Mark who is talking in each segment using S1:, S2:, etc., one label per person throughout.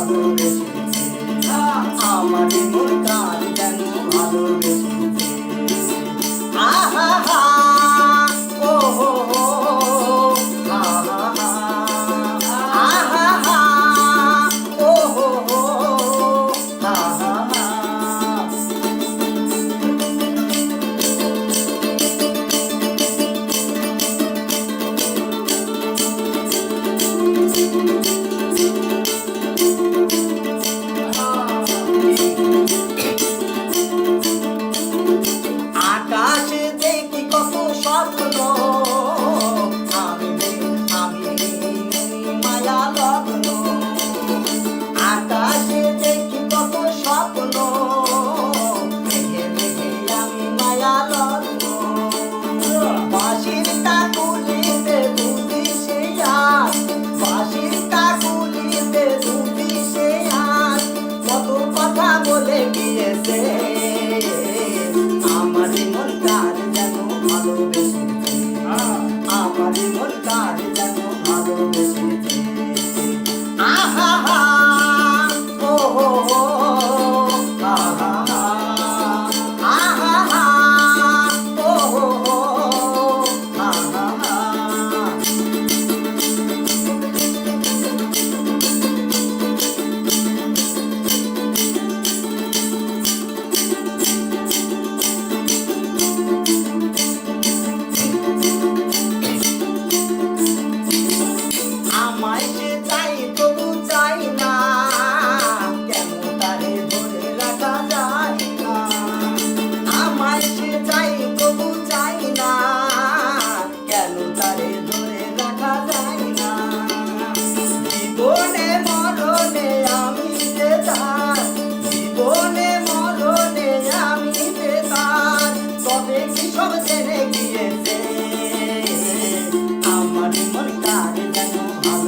S1: যেন ভালোবেসেছে আমারই মন তারে ধরে রাখা যায় না। জীবনে মরণে আমি যে তার জীবনে মরণে আমি যে তার আমার মন কার যেন মন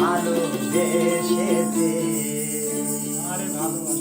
S1: ভালোবেসেছে। আরে ভালোবাসা।